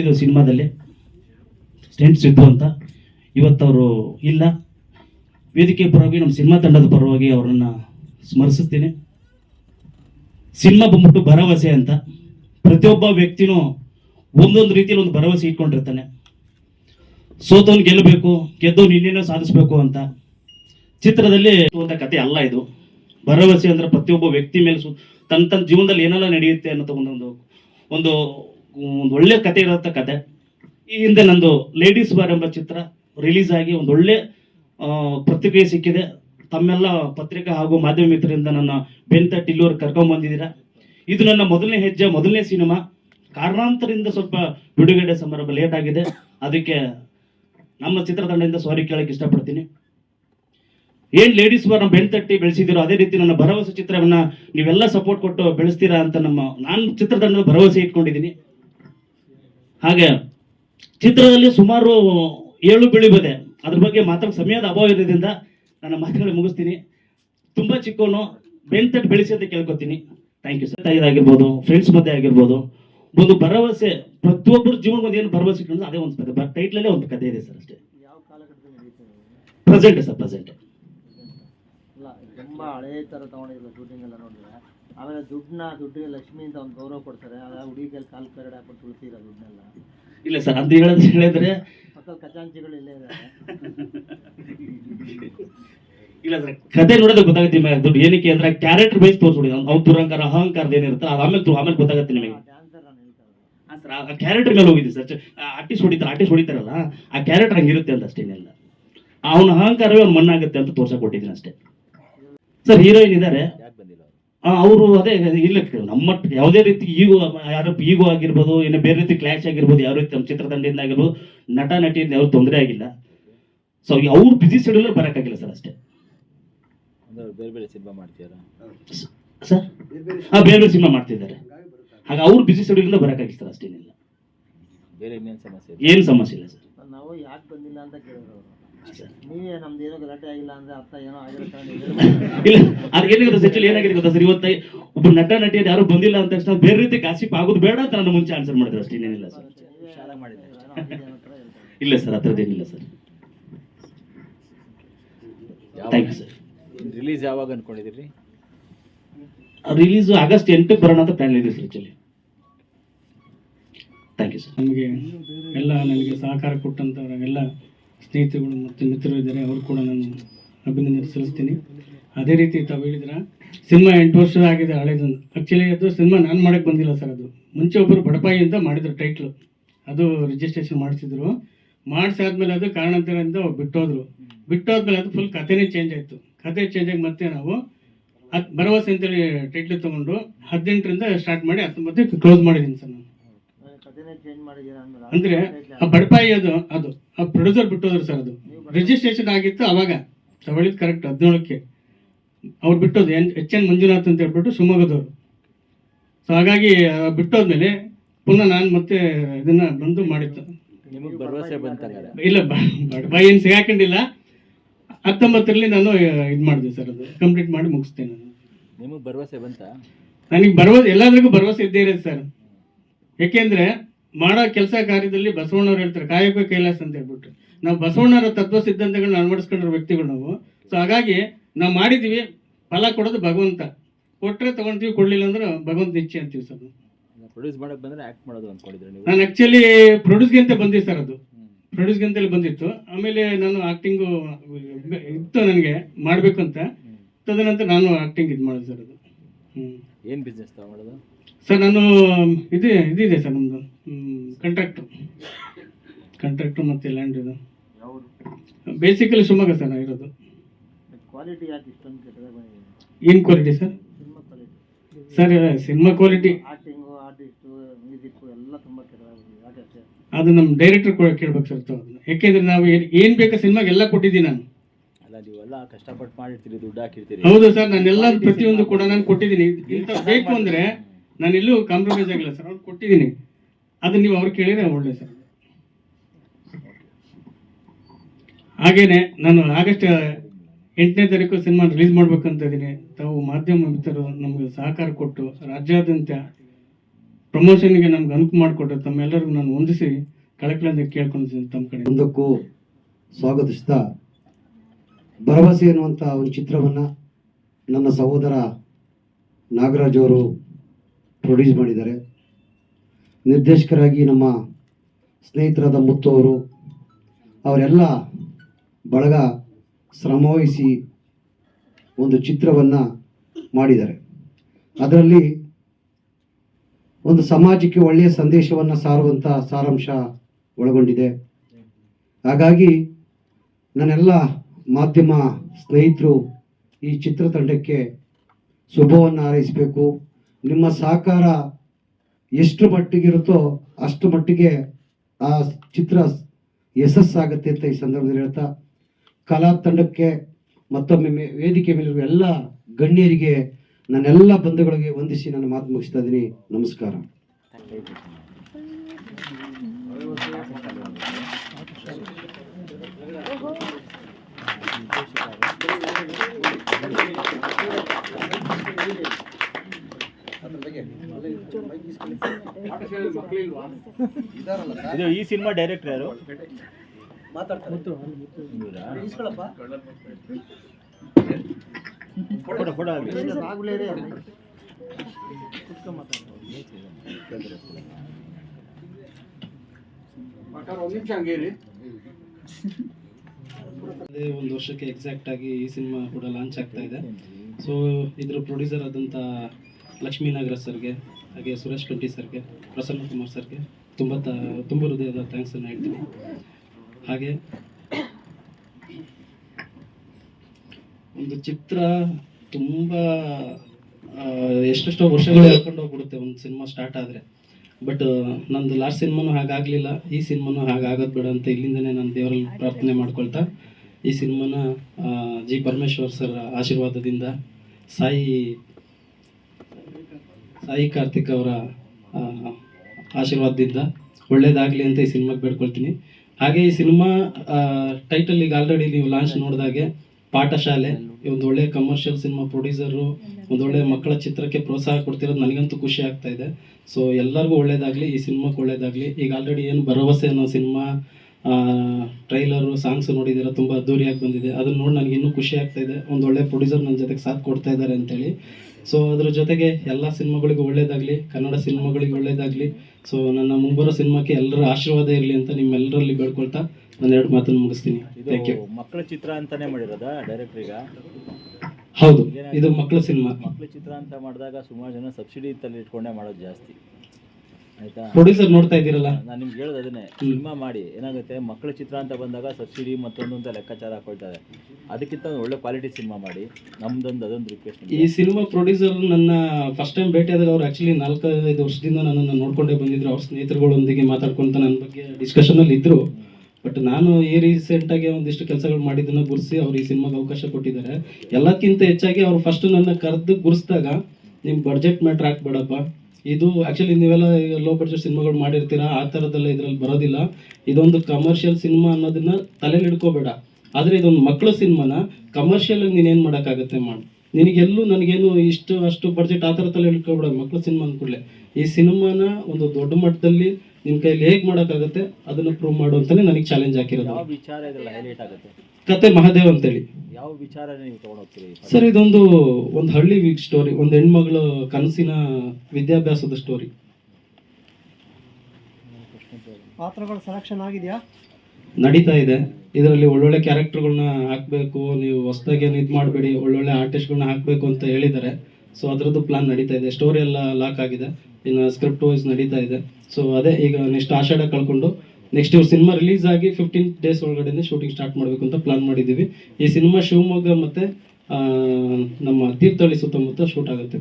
ಇದು ಸಿನಿಮಾದಲ್ಲಿ ಸ್ಟೆಂಟ್ಸ್ ಇದ್ದು ಅಂತ. ಇವತ್ತವರು ಇಲ್ಲ. ವೇದಿಕೆ ಪರವಾಗಿ ನಮ್ಮ ಸಿನಿಮಾ ತಂಡದ ಪರವಾಗಿ ಅವರನ್ನು ಸ್ಮರಿಸುತ್ತೇನೆ. ಸಿನಿಮಾ ಬಂದ್ಬಿಟ್ಟು ಭರವಸೆ ಅಂತ. ಪ್ರತಿಯೊಬ್ಬ ವ್ಯಕ್ತಿನೂ ಒಂದೊಂದು ರೀತಿಯಲ್ಲಿ ಒಂದು ಭರವಸೆ ಇಟ್ಕೊಂಡಿರ್ತಾನೆ. ಸೋತವನು ಗೆಲ್ಲಬೇಕು, ಗೆದ್ದವನು ಇನ್ನೇನೋ ಸಾಧಿಸಬೇಕು ಅಂತ. ಚಿತ್ರದಲ್ಲಿ ಅಂತ ಕತೆ ಅಲ್ಲ ಇದು. ಭರವಸೆ ಅಂದ್ರೆ ಪ್ರತಿಯೊಬ್ಬ ವ್ಯಕ್ತಿ ಮೇಲೆ ತನ್ನ ತನ್ನ ಜೀವನದಲ್ಲಿ ಏನೆಲ್ಲ ನಡೆಯುತ್ತೆ ಅನ್ನೋ ಒಂದು ಒಂದು ಒಂದು ಒಳ್ಳೆ ಕತೆ ಇರೋಂಥ ಕತೆ. ಈ ಹಿಂದೆ ನಂದು ಲೇಡೀಸ್ ಬಾರ್ ಎಂಬ ಚಿತ್ರ ರಿಲೀಸ್ ಆಗಿ ಒಂದು ಒಳ್ಳೆ ಪ್ರತಿಕ್ರಿಯೆ ಸಿಕ್ಕಿದೆ. ತಮ್ಮೆಲ್ಲ ಪತ್ರಿಕಾ ಹಾಗೂ ಮಾಧ್ಯಮ ಮಿತ್ರರಿಂದ ನನ್ನ ಬೆಂತ ಟಿಲ್ಲೂರ್ ಕರ್ಕೊಂಡ್ ಬಂದಿದ್ದೀರಾ? ಇದು ನನ್ನ ಮೊದಲನೇ ಹೆಜ್ಜೆ, ಮೊದಲನೇ ಸಿನಿಮಾ. ಕಾರಣಾಂತರದಿಂದ ಸ್ವಲ್ಪ ಬಿಡುಗಡೆ ಸಮಾರಂಭ ಲೇಟ್ ಆಗಿದೆ. ಅದಕ್ಕೆ ನಮ್ಮ ಚಿತ್ರತಂಡದಿಂದ ಸಾರಿ ಕೇಳಕ್ಕೆ ಇಷ್ಟಪಡ್ತೀನಿ. ಏನ್ ಲೇಡೀಸ್ ಬಾರ್ ನಮ್ಮ ಬೆಣ್ತಟ್ಟಿ ಬೆಳೆಸಿದಿರೋ ಅದೇ ರೀತಿ ನನ್ನ ಭರವಸೆ ಚಿತ್ರವನ್ನ ನೀವೆಲ್ಲ ಸಪೋರ್ಟ್ ಕೊಟ್ಟು ಬೆಳೆಸ್ತೀರಾ ಅಂತ ನಮ್ಮ, ನಾನು ಚಿತ್ರತಂಡದ ಭರವಸೆ ಇಟ್ಕೊಂಡಿದ್ದೀನಿ. ಹಾಗೆ ಚಿತ್ರದಲ್ಲಿ ಸುಮಾರು ಏಳು ಬೆಳಿಬದೆ ಅದ್ರ ಬಗ್ಗೆ ಮಾತ್ರ ಸಮಯದ ಅಭಾವ ಇರೋದ್ರಿಂದ ನನ್ನ ಮಾತುಗಳು ಮುಗಿಸ್ತೀನಿ. ತುಂಬಾ ಚಿಕ್ಕವನು ಬೆಂತಟ್ಟು ಬೆಳೆಸಿ ಅಂತ ಕೇಳ್ಕೊತೀನಿ. ಥ್ಯಾಂಕ್ ಯು ಸರ್ ಆಗಿರ್ಬೋದು ಫ್ರೆಂಡ್ಸ್ ಮಧ್ಯೆ ಆಗಿರ್ಬೋದು ಒಂದು ಭರವಸೆ ಪ್ರತಿಯೊಬ್ಬರ ಜೀವನ ಒಂದು ಏನು ಭರವಸೆ ಇಟ್ಕೊಂಡು ಅದೇ ಒಂದು ಕತೆ. ಟೈಟ್ಲಲ್ಲೇ ಒಂದು ಕಥೆ ಇದೆ ಸರ್ ಅಷ್ಟೇ? ಪ್ರೆಸೆಂಟ್ ಸರ್ ಪ್ರೆಸೆಂಟ್ ಅಲ್ಲ ತುಂಬಾ ಹಳೇ ತರ ತಗೊಂಡಿಲ್ಲ ಶೂಟಿಂಗ್ ಎಲ್ಲ ನೋಡಿದ್ರೆ? ಆಮೇಲೆ ದುಡ್ಡನ್ನ ದುಡ್ಡಿಗೆ ಲಕ್ಷ್ಮಿ ಅಂತ ಒಂದು ಗೌರವ ಕೊಡ್ತಾರೆ. ಅದ ಹುಡುಗಿಗೆ ಕಾಲು ಕರಡ ಹಾಕೊಂಡು ತುಳಿಸಿರ ದುಡ್ಡನ್ನೆಲ್ಲ. ಇಲ್ಲ ಸರ್ ಅಂತ ಹೇಳೋದು ಹೇಳಿದ್ರೆ ಮಕ್ಕಳ ಖಜಾಂಚಿಗಳು ಇಲ್ಲೇ ಇದ್ದಾರೆ ಇಲ್ಲ ಸರ್ ಕತೆ ನೋಡಿದ್ರೆ ಗೊತ್ತಾಗುತ್ತೆ ನಿಮಗೆ ದುಡ್ಡು ಏನಕ್ಕೆ ಅಂದ್ರೆ ಕ್ಯಾರೆಕ್ಟರ್ ವೈಸ್ ತೋರಿಸ್ಬಿಡಿ. ಅವ್ನು ದುರಂಕಾರ ಅಹಂಕಾರದ ಏನಿರುತ್ತೆ ಅದು ಆಮೇಲೆ ಆಮೇಲೆ ಗೊತ್ತಾಗುತ್ತೆ ನಿಮಗೆ. ಡ್ಯಾನ್ಸರ್ ನಾನು ಹೇಳ್ತಾರೆ ಆ ಸರ್ ಆ ಕ್ಯಾರೆಕ್ಟರ್ ಮೇಲೆ ಹೋಗಿದ್ದೆ ಸರ್. ಆರ್ಟಿಸ್ಟ್ ಹೊಡಿತಾರೆ ಆರ್ಟಿಸ್ಟ್ ಹೊಡಿತಾರಲ್ಲ ಆ ಕ್ಯಾರೆಕ್ಟರ್ ಹಂಗಿರುತ್ತೆ ಅಂತ ಅಷ್ಟೇನಿಲ್ಲ ಅವನ ಅಹಂಕಾರವೇ ಅವ್ನು ಮಣ್ಣಾಗುತ್ತೆ ಅಂತ ತೋರ್ಸಕ್ ಕೊಟ್ಟಿದ್ದೀನಿ ಅಷ್ಟೇ. ಸರ್ ಹೀರೋಯಿನ್ ಇದ್ದಾರೆ ಅವರು ಅದೇ ಇಲ್ಲ ನಮ್ಮ ಯಾವುದೇ ರೀತಿ ಈಗೋ ಯಾರು ಈಗೋ ಆಗಿರ್ಬೋದು ಇನ್ನು ಬೇರೆ ರೀತಿ ಕ್ಲಾಶ್ ಆಗಿರ್ಬೋದು ಯಾವ ರೀತಿ ನಮ್ಮ ಚಿತ್ರತಂಡದಿಂದ ಆಗಿರ್ಬೋದು ನಟ ನಟಿಯಿಂದ ಯಾವ ತೊಂದರೆ ಆಗಿಲ್ಲ. ಸೊ ಅವ್ರು ಬಿಸಿ ಶೆಡ್ಯೂಲ್ ಬರೋಕ್ಕಾಗಿಲ್ಲ ಸರ್ ಅಷ್ಟೇ. ಬೇರೆ ಬೇರೆ ಸಿನಿಮಾ ಮಾಡ್ತೀರಾ? ಸರ್? ಹಾಂ ಬೇರೆ ಬೇರೆ ಸಿನಿಮಾ ಮಾಡ್ತಿದ್ದಾರೆ. ಹಾಗೆ ಅವ್ರು ಬಿಸಿ ಶೆಡ್ಯೂಲಿಂದ ಬರೋಕ್ಕಾಗಿಲ್ಲ ಸರ್ ಅಷ್ಟೇನಿಲ್ಲ. ಬೇರೆ ಇನ್ನೇನು ಸಮಸ್ಯೆ ಏನು ಸಮಸ್ಯೆ ಇಲ್ಲ ಸರ್. ನಾವು ಯಾಕೆ ಬಂದಿಲ್ಲ ಅಂತ ಕೇಳಿದ್ರು ನೀವೇ ನಮ್ದು ಏನೋ ಗಲಾಟೆ ಆಗಿಲ್ಲ ಅಂದ್ರೆ ಅರ್ಥ ಏನೋ ಇಲ್ಲ ಅದು ಏನಾಗುತ್ತೆ ಸೆಚುಲ್ ಏನಾಗಿದೆ ಗೊತ್ತಾ ಸರ್? ಇವತ್ತ ಒಬ್ಬ ನಟ ನಟಿಯರು ಯಾರು ಬಂದಿಲ್ಲ ಅಂತ ತಕ್ಷಣ ಬೇರೆ ರೀತಿ ಕಾಸಿಪ್ ಆಗೋದು ಬೇಡ ಅಂತ ನಾನು ಮುಂಚೆ ಆನ್ಸರ್ ಮಾಡಿದ್ರೆ ಅಷ್ಟೇ ಏನಿಲ್ಲ ಸರ್. ಇಲ್ಲ ಸರ್ ಆ ಥರದ್ದೇನಿಲ್ಲ sir. Thank you sir release ಯಾವಾಗ ಅನ್ಕೊಂಡಿದ್ದೀರಿ? ರಿಲೀಸ್ ಆಗಸ್ಟ್ ಎಂಟಕ್ಕೆ ಬರೋಣ ಅಂತ ಪ್ಲಾನ್ ಇದೆ sir actually thank you sir ನಮಗೆ ಎಲ್ಲ ನನಗೆ ಸಹಕಾರ ಕೊಟ್ಟಂಥವರೆಲ್ಲ ಸ್ನೇಹಿತರುಗಳು ಮತ್ತು ಮಿತ್ರರು ಇದ್ದಾರೆ, ಅವರು ಕೂಡ ನಾನು ಅಭಿನಂದನೆ ಸಲ್ಲಿಸ್ತೀನಿ. ಅದೇ ರೀತಿ ತಾವು ಹೇಳಿದ್ರ ಸಿನಿಮಾ ಎಂಟು ವರ್ಷ ಆಗಿದೆ ಹಳೇದು. ಆ್ಯಕ್ಚುಲಿ ಅದು ಸಿನಿಮಾ ನಾನು ಮಾಡೋಕ್ಕೆ ಬಂದಿಲ್ಲ ಸರ್ ಅದು. ಮುಂಚೆ ಒಬ್ಬರು ಬಡಪಾಯಿ ಅಂತ ಮಾಡಿದ್ರು ಟೈಟ್ಲು ಅದು ರಿಜಿಸ್ಟ್ರೇಷನ್ ಮಾಡಿಸಿದ್ರು. ಮಾಡಿಸಾದ್ಮೇಲೆ ಅದು ಕಾರಣಾಂತರದಿಂದ ಬಿಟ್ಟೋದ್ರು. ಬಿಟ್ಟೋದ್ಮೇಲೆ ಅದು ಫುಲ್ ಕಥೆನೇ ಚೇಂಜ್ ಆಯಿತು. ಕತೆ ಚೇಂಜ್ ಆಗಿ ಮತ್ತೆ ನಾವು ಹತ್ ಭರವಸೆ ಅಂತೇಳಿ ಟೈಟ್ಲು ತೊಗೊಂಡು ಹದಿನೆಂಟರಿಂದ ಸ್ಟಾರ್ಟ್ ಮಾಡಿ ಹತ್ತೊಂಬತ್ತಕ್ಕೆ ಕ್ಲೋಸ್ ಮಾಡಿದ್ದೀನಿ ಸರ್ ನಾನು. ಅಂದ್ರೆ ಅಂದ್ರೆ ಆ ಬಡಪಾಯಿ ಅದು ಅದು ಆ ಪ್ರೊಡ್ಯೂಸರ್ ಬಿಟ್ಟೋದ್ರು ಸರ್ ಅದು. ರಿಜಿಸ್ಟ್ರೇಷನ್ ಆಗಿತ್ತು ಅವಾಗ. ತಗೊಳ್ಳಿದ್ ಕರೆಕ್ಟ್ ಹದಿನೇಳಕ್ಕೆ. ಅವ್ರು ಬಿಟ್ಟೋದು ಎನ್ ಎಚ್ ಎನ್ ಮಂಜುನಾಥ್ ಅಂತ ಹೇಳ್ಬಿಟ್ಟು ಶಿವಮೊಗ್ಗದವರು. ಸೊ ಹಾಗಾಗಿ ಬಿಟ್ಟೋದ್ಮೇಲೆ ಪುನಃ ನಾನು ಮತ್ತೆ ಇದನ್ನ ಬಂದು ಮಾಡಿತ್ತು ನಿಮಗೆ ಭರವಸೆ ಇಲ್ಲ ಬಡಪಾಯಿ ಏನು ಸಿಗಾಕೊಂಡಿಲ್ಲ. ಹತ್ತೊಂಬತ್ತರಲ್ಲಿ ನಾನು ಇದು ಮಾಡಿದೆ ಸರ್ ಅದು. ಕಂಪ್ಲೀಟ್ ಮಾಡಿ ಮುಗಿಸ್ತೇನೆ ನಾನು. ನಿಮಗೆ ಭರವಸೆ ಬಂತ? ನನಗೆ ಭರವಸೆ ಎಲ್ಲದಕ್ಕೂ ಭರವಸೆ ಇದ್ದೇ ಇರೋದು ಸರ್. ಯಾಕೆಂದ್ರೆ ಮಾಡೋ ಕೆಲಸ ಕಾರ್ಯದಲ್ಲಿ ಬಸವಣ್ಣವ್ರು ಹೇಳ್ತಾರೆ ಕಾಯಕ ಕೈಲಾಸ ಅಂತ ಹೇಳ್ಬಿಟ್ಟು. ನಾವು ಬಸವಣ್ಣರ ತತ್ವ ಸಿದ್ಧಾಂತಗಳನ್ನ ಅಳವಡಿಸ್ಕೊಂಡಿರೋ ವ್ಯಕ್ತಿಗಳು ನಾವು. ಸೊ ಹಾಗಾಗಿ ನಾವು ಮಾಡಿದೀವಿ ಫಲ ಕೊಡೋದು ಭಗವಂತ. ಕೊಟ್ರೆ ತಗೊಂತೀವಿ ಕೊಡ್ಲಿಲ್ಲ ಅಂದ್ರೆ ಭಗವಂತ ಇಚ್ಛೆ ಅಂತೀವಿ ಸರ್ ಪ್ರೊಡ್ಯೂಸ್ ಮಾಡಕ್ ಬಂದ್ರೆ ಆಕ್ಟ್ ಮಾಡೋದು ನೀವು? ನಾನು ಆಕ್ಚುಲಿ ಪ್ರೊಡ್ಯೂಸ್ಗೆ ಅಂತ ಬಂದಿದ್ದು ಸರ್ ಅದು. ಹ್ಮ್. ಪ್ರೊಡ್ಯೂಸ್ಗೆ ಅಂತೇಳಿ ಬಂದಿತ್ತು. ಆಮೇಲೆ ನಾನು ಆಕ್ಟಿಂಗು ಇತ್ತು ನನಗೆ ಮಾಡಬೇಕು ಅಂತ. ತದನಂತರ ನಾನು ಆಕ್ಟಿಂಗ್ ಇದು ಮಾಡೋದು ಸರ್ ಅದು. ಹ್ಞೂ ಏನು ಬಿಸ್ನೆಸ್ ತಗೊಳ್ಳೋದು ಸರ್ ನಾನು ಇದು ಇದಿದೆ ಸರ್ ನಮ್ಮದು ಕಾಂಟ್ರಾಕ್ಟು ಕಾಂಟ್ರಾಕ್ಟು ಮತ್ತು ಲ್ಯಾಂಡ್ ಇದು. ಬೇಸಿಕಲಿ ಶಿವಮೊಗ್ಗ ಸರ್ ನಾನು ಇರೋದು. ಕ್ವಾಲಿಟಿ ಯಾಕೆ ಇಷ್ಟೊಂದು ಕೆಟ್ಟದಾಗ ಬಂದಿದೆ? ಏನು quality sir? Sir cinema quality acting artist music ಎಲ್ಲ ತುಂಬ ಯಾಕೆ ಅದು ನಮ್ಮ ಡೈರೆಕ್ಟರ್ ಕೂಡ ಕೇಳ್ಬೇಕು ಸರ್ ಅದನ್ನ. ಯಾಕೆಂದ್ರೆ ನಾವು ಏನು ಏನು ಬೇಕು ಸಿನಿಮಾಗೆ ಎಲ್ಲ ಕೊಟ್ಟಿದ್ದೀನಿ ನಾನು. ಅಲ್ಲ ನೀವೆಲ್ಲ ಕಷ್ಟಪಟ್ಟು ಮಾಡಿರ್ತೀರಿ ದುಡ್ಡು ಹಾಕಿರ್ತೀರಿ. ಹೌದು ಸರ್ ನಾನೆಲ್ಲ ಪ್ರತಿಯೊಂದು ಕೂಡ ನಾನು ಕೊಟ್ಟಿದ್ದೀನಿ. ಇಂಥ ಬೇಕು ಅಂದರೆ ನಾನು ಎಲ್ಲೂ ಕಾಂಪ್ರಮೈಸ್ ಆಗಿಲ್ಲ ಸರ್ ಅವ್ರು ಕೊಟ್ಟಿದ್ದೀನಿ. ಅದು ನೀವು ಅವ್ರು ಕೇಳಿದ್ರೆ ಒಳ್ಳೆ ಸರ್ ಹಾಗೇನೆ ನಾನು ಆಗಸ್ಟ್ ಎಂಟನೇ ತಾರೀಕು ಸಿನಿಮಾ ರಿಲೀಸ್ ಮಾಡ್ಬೇಕಂತ ಇದ್ದೀನಿ. ತಾವು ಮಾಧ್ಯಮ ಮಿತ್ರರು ನಮಗೆ ಸಹಕಾರ ಕೊಟ್ಟು ರಾಜ್ಯಾದ್ಯಂತ ಪ್ರಮೋಷನ್ಗೆ ನಮ್ಗೆ ಅನುಕು ಮಾಡಿಕೊಟ್ಟು ತಮ್ಮೆಲ್ಲರಿಗೂ ನಾನು ಹೊಂದಿಸಿ ಕಳಕಳಿಂದ ಕೇಳ್ಕೊಂಡಿದ್ದೀನಿ ತಮ್ಮ ಕಡೆ ಒಂದಕ್ಕೂ ಸ್ವಾಗತಿಸ್ತಾ. ಭರವಸೆ ಎನ್ನುವಂಥ ಒಂದು ಚಿತ್ರವನ್ನು ನನ್ನ ಸಹೋದರ ನಾಗರಾಜ್ ಅವರು ಪ್ರೊಡ್ಯೂಸ್ ಮಾಡಿದ್ದಾರೆ. ನಿರ್ದೇಶಕರಾಗಿ ನಮ್ಮ ಸ್ನೇಹಿತರಾದ ಮುತ್ತು ಅವರು, ಅವರೆಲ್ಲ ಬಳಗ ಶ್ರಮವಹಿಸಿ ಒಂದು ಚಿತ್ರವನ್ನು ಮಾಡಿದ್ದಾರೆ. ಅದರಲ್ಲಿ ಒಂದು ಸಮಾಜಕ್ಕೆ ಒಳ್ಳೆಯ ಸಂದೇಶವನ್ನು ಸಾರುವಂಥ ಸಾರಾಂಶ ಒಳಗೊಂಡಿದೆ. ಹಾಗಾಗಿ ನನ್ನೆಲ್ಲ ಮಾಧ್ಯಮ ಸ್ನೇಹಿತರು ಈ ಚಿತ್ರತಂಡಕ್ಕೆ ಶುಭವನ್ನು ಹಾರೈಸಬೇಕು. ನಿಮ್ಮ ಸಹಕಾರ ಎಷ್ಟು ಮಟ್ಟಿಗಿರುತ್ತೋ ಅಷ್ಟು ಮಟ್ಟಿಗೆ ಆ ಚಿತ್ರ ಯಶಸ್ಸಾಗುತ್ತೆ ಅಂತ ಈ ಸಂದರ್ಭದಲ್ಲಿ ಹೇಳ್ತಾ, ಕಲಾ ತಂಡಕ್ಕೆ ಮತ್ತೊಮ್ಮೆ ವೇದಿಕೆ ಮೇಲಿರುವ ಎಲ್ಲ ಗಣ್ಯರಿಗೆ ನನ್ನೆಲ್ಲ ಬಂಧುಗಳಿಗೆ ವಂದಿಸಿ ನನ್ನ ಮಾತು ಮುಗಿಸ್ತಾ ಇದ್ದೀನಿ. ನಮಸ್ಕಾರ. ಇದು ಈ ಸಿನಿಮಾ ಡೈರೆಕ್ಟರ್ ಯಾರು? ಫೋಟೋ ಒಂದು ವರ್ಷಕ್ಕೆ ಎಕ್ಸಾಕ್ಟ್ ಆಗಿ ಈ ಸಿನಿಮಾ ಕೂಡ ಲಾಂಚ್ ಆಗ್ತಾ ಇದೆ. ಸೊ ಇದ್ರ ಪ್ರೊಡ್ಯೂಸರ್ ಆದಂಥ ಲಕ್ಷ್ಮೀ ನಾಗರಾಜ್ ಸರ್ಗೆ, ಹಾಗೆ ಸುರೇಶ್ ಕಂಠಿ ಸರ್ಗೆ, ಪ್ರಸನ್ನ ಕುಮಾರ್ ಸರ್ಗೆ ತುಂಬ ತ, ತುಂಬ ಹೃದಯದ ಥ್ಯಾಂಕ್ಸನ್ನು ಹೇಳ್ತೀನಿ. ಹಾಗೆ ಒಂದು ಚಿತ್ರ ತುಂಬ ಎಷ್ಟೆಷ್ಟೋ ವರ್ಷಗಳು ಹೇಳ್ಕೊಂಡು ಹೋಗ್ಬಿಡುತ್ತೆ. ಒಂದು ಸಿನಿಮಾ ಸ್ಟಾರ್ಟ್ ಆದರೆ. ಬಟ್ ನಂದು ಲಾಸ್ಟ್ ಸಿನಿಮಾನು ಹಾಗಾಗಲಿಲ್ಲ. ಈ ಸಿನಿಮಾನು ಹಾಗಾಗೋದು ಬೇಡ ಅಂತ ಇಲ್ಲಿಂದನೇ ನಾನು ದೇವರಲ್ಲಿ ಪ್ರಾರ್ಥನೆ ಮಾಡ್ಕೊಳ್ತಾ, ಈ ಸಿನಿಮಾನ ಜಿ ಪರಮೇಶ್ವರ್ ಸರ್ ಆಶೀರ್ವಾದದಿಂದ ಸಾಯಿ ಸಾಯಿ ಕಾರ್ತಿಕ್ ಅವರ ಆಶೀರ್ವಾದದಿಂದ ಒಳ್ಳೇದಾಗಲಿ ಅಂತ ಈ ಸಿನಿಮಾಗೆ ಬೇಡ್ಕೊಳ್ತೀನಿ. ಹಾಗೆ ಈ ಸಿನಿಮಾ ಟೈಟಲ್ ಈಗ ಆಲ್ರೆಡಿ ನೀವು ಲಾಂಚ್ ನೋಡಿದಾಗೆ ಪಾಠಶಾಲೆ ಒಂದು ಒಳ್ಳೆ ಕಮರ್ಷಿಯಲ್ ಸಿನಿಮಾ ಪ್ರೊಡ್ಯೂಸರು ಒಂದು ಒಳ್ಳೆ ಮಕ್ಕಳ ಚಿತ್ರಕ್ಕೆ ಪ್ರೋತ್ಸಾಹ ಕೊಡ್ತಿರೋದು ನನಗಂತೂ ಖುಷಿ ಆಗ್ತಾ ಇದೆ. ಸೊ ಎಲ್ಲರಿಗೂ ಒಳ್ಳೇದಾಗಲಿ, ಈ ಸಿನಿಮಾಕ್ಕೆ ಒಳ್ಳೇದಾಗಲಿ. ಈಗ ಆಲ್ರೆಡಿ ಏನು ಭರವಸೆ ಅನ್ನೋ ಸಿನಿಮಾ ಟ್ರೈಲರು ಸಾಂಗ್ಸ್ ನೋಡಿದ್ದೀರ, ತುಂಬ ಅದ್ದೂರಿಯಾಗಿ ಬಂದಿದೆ. ಅದನ್ನ ನೋಡಿ ನನಗೆ ಇನ್ನೂ ಖುಷಿ ಆಗ್ತಾ ಇದೆ. ಒಂದು ಒಳ್ಳೆ ಪ್ರೊಡ್ಯೂಸರ್ ನನ್ನ ಜೊತೆಗೆ ಸಾಥ್ ಕೊಡ್ತಾ ಇದ್ದಾರೆ ಅಂತೇಳಿ. ಸೊ ಅದ್ರ ಜೊತೆಗೆ ಎಲ್ಲ ಸಿನಿಮಾಗಳಿಗೂ ಒಳ್ಳೇದಾಗಲಿ ಕನ್ನಡ ಸಿನಿಮಾಗಳಿಗೆ ಒಳ್ಳೇದಾಗಲಿ. ಸೊ ನನ್ನ ಮುಂಬರೋ ಸಿನಿಮಾಕ್ಕೆ ಎಲ್ಲರ ಆಶೀರ್ವಾದ ಇರಲಿ ಅಂತ ನಿಮ್ಮೆಲ್ಲರಲ್ಲಿ ಬೇಡ್ಕೊಳ್ತಾ ನಾನು ಎರಡು ಮಾತನ್ನು ಮುಗಿಸ್ತೀನಿ. ಥ್ಯಾಂಕ್ ಯು ಮಕ್ಕಳ ಚಿತ್ರ ಅಂತಾನೆ ಮಾಡಿರೋದ ಡೈರೆಕ್ಟರ್ ಈಗ? ಹೌದು ಇದು ಮಕ್ಕಳ ಸಿನಿಮಾ. ಮಕ್ಕಳ ಚಿತ್ರ ಅಂತ ಮಾಡಿದಾಗ ಸುಮಾರು ಜನ ಸಬ್ಸಿಡಿ ತಲೆ ಇಟ್ಕೊಂಡೇ ಮಾಡೋದು ಜಾಸ್ತಿ. ಆಯ್ತಾ? ಪ್ರೊಡ್ಯೂಸರ್ ನೋಡ್ತಾ ಇದ್ದೀರಲ್ಲ? ನಾನು ನಿಮ್ಗೆ ಹೇಳೋದು ಅದನ್ನೇ. ಸಿನಿಮಾ ಮಾಡಿ. ಏನಾಗುತ್ತೆ ಮಕ್ಕಳ ಚಿತ್ರ ಅಂತ ಬಂದಾಗ ಸಬ್ಸಿಡಿ ಮತ್ತೊಂದು ಅಂತ ಲೆಕ್ಕಾಚಾರ ಹಾಕೊಳ್ತಾರೆ. ಅದಕ್ಕಿಂತ ಒಂದು ಒಳ್ಳೆ ಕ್ವಾಲಿಟಿ ಸಿನಿಮಾ ಮಾಡಿ. ನಮ್ದೊಂದು ಅದೊಂದು ರಿಕ್ವೆಸ್ಟ್ ಈ ಸಿನಿಮಾ ಪ್ರೊಡ್ಯೂಸರ್ ನನ್ನ ಫಸ್ಟ್ ಟೈಮ್ ಭೇಟಿಯಾದಾಗ ಅವ್ರು ಆಕ್ಚುಲಿ ನಾಲ್ಕೈದು ವರ್ಷದಿಂದ ನನ್ನನ್ನು ನೋಡ್ಕೊಂಡೇ ಬಂದಿದ್ರು. ಅವ್ರ ಸ್ನೇಹಿತರುಗಳೊಂದಿಗೆ ಮಾತಾಡ್ಕೊಂತ ನನ್ನ ಬಗ್ಗೆ ಡಿಸ್ಕಷನ್ ಅಲ್ಲಿ ಇದ್ರು. ಬಟ್ ನಾನು ಈ ರೀಸೆಂಟ್ ಆಗಿ ಒಂದಿಷ್ಟು ಕೆಲಸಗಳು ಮಾಡಿದ್ದನ್ನ ಗುರ್ಸಿ ಅವ್ರು ಈ ಸಿನಿಮಾಗೆ ಅವಕಾಶ ಕೊಟ್ಟಿದ್ದಾರೆ. ಎಲ್ಲಕ್ಕಿಂತ ಹೆಚ್ಚಾಗಿ ಅವ್ರು ಫಸ್ಟ್ ನನ್ನ ಕರೆದು ಗುರ್ಸ್ದಾಗ ನಿಮ್ ಬಡ್ಜೆಟ್ ಮ್ಯಾಟ್ರ್ ಹಾಕ್ಬೇಡಪ್ಪ ಇದು ಆಕ್ಚುಲಿ ನೀವೆಲ್ಲ ಲೋ ಬಡ್ಜೆಟ್ ಸಿನಿಮಾಗಳು ಮಾಡಿರ್ತೀರಾ ಆ ಥರದ್ದೆಲ್ಲ ಇದ್ರಲ್ಲಿ ಬರೋದಿಲ್ಲ. ಇದೊಂದು ಕಮರ್ಷಿಯಲ್ ಸಿನಿಮಾ ಅನ್ನೋದನ್ನ ತಲೆಯಲ್ಲಿ ಇಟ್ಕೋಬೇಡ ಆದ್ರೆ ಇದೊಂದು ಮಕ್ಕಳ ಸಿನಿಮಾನ ಕಮರ್ಷಿಯಲ್ ನೀನೇನು ಮಾಡೋಕ್ಕಾಗತ್ತೆ ಮಾಡು. ನಿನಗೆಲ್ಲೂ ನನಗೇನು ಇಷ್ಟು ಅಷ್ಟು ಬಡ್ಜೆಟ್ ಆ ಥರ ತಲೆ ಮಕ್ಕಳ ಸಿನಿಮಾ ಅಂದ್ಕೂಡ್ಲೆ ಈ ಸಿನಿಮಾನ ಒಂದು ದೊಡ್ಡ ಮಟ್ಟದಲ್ಲಿ ನಿಮ್ಮ ಕೈಯಲ್ಲಿ ಹೇಗ್ ಮಾಡೋಕ್ಕಾಗತ್ತೆ ಅದನ್ನ ಪ್ರೂವ್ ಮಾಡು ಅಂತಾನೆ ನನಗೆ ಚಾಲೆಂಜ್ ಹಾಕಿರೋದು. ಕತೆ ಮಹಾದೇವ್ ಅಂತೇಳಿ. ವಿಚಾರ ನೀವು ತಗೊಂಡೋಗ್ತೀರಿ ಸರ್ ಇದೊಂದು ಒಂದು ಹಳ್ಳಿ ಸ್ಟೋರಿ ಒಂದು ಹೆಣ್ಮಗಳ ಕನಸಿನ ವಿದ್ಯಾಭ್ಯಾಸದ ಸ್ಟೋರಿ ಪಾತ್ರಗಳು ಸೆಲೆಕ್ಷನ್ ಆಗಿದೆಯಾ? ನಡೀತಾ ಇದೆ. ಇದರಲ್ಲಿ ಒಳ್ಳೊಳ್ಳೆ ಕ್ಯಾರೆಕ್ಟರ್ಗಳನ್ನ ಹಾಕಬೇಕು ನೀವು ಹೊಸದಾಗಿ ಏನು ಇದು ಮಾಡಬೇಡಿ ಒಳ್ಳೊಳ್ಳೆ ಆರ್ಟಿಸ್ಟ್ಗಳನ್ನ ಹಾಕಬೇಕು ಅಂತ ಹೇಳಿದ್ದಾರೆ. ಸೊ ಅದರದ್ದು ಪ್ಲಾನ್ ನಡೀತಾ ಇದೆ. ಸ್ಟೋರಿ ಎಲ್ಲ ಲಾಕ್ ಆಗಿದೆ. ಇನ್ನು ಸ್ಕ್ರಿಪ್ಟ್ ವೈಸ್ ನಡೀತಾ ಇದೆ. ಸೊ ಅದೇ ಈಗ ನೆಕ್ಸ್ಟ್ ಆಷಾಢ ಕಳ್ಕೊಂಡು ನೆಕ್ಸ್ಟ್ ಇವ್ರ ಸಿನಿಮಾ ರಿಲೀಸ್ ಆಗಿ ಫಿಫ್ಟೀನ್ ಡೇಸ್ ಒಳಗಡೆ ಶೂಟಿಂಗ್ ಸ್ಟಾರ್ಟ್ ಮಾಡಬೇಕು ಅಂತ ಪ್ಲಾನ್ ಮಾಡಿದ್ದೀವಿ. ಈ ಸಿನಿಮಾ ಶಿವಮೊಗ್ಗ ಮತ್ತೆ ನಮ್ಮ ತೀರ್ಥಹಳ್ಳಿ ಸುತ್ತಮುತ್ತ ಶೂಟ್ ಆಗುತ್ತೆ.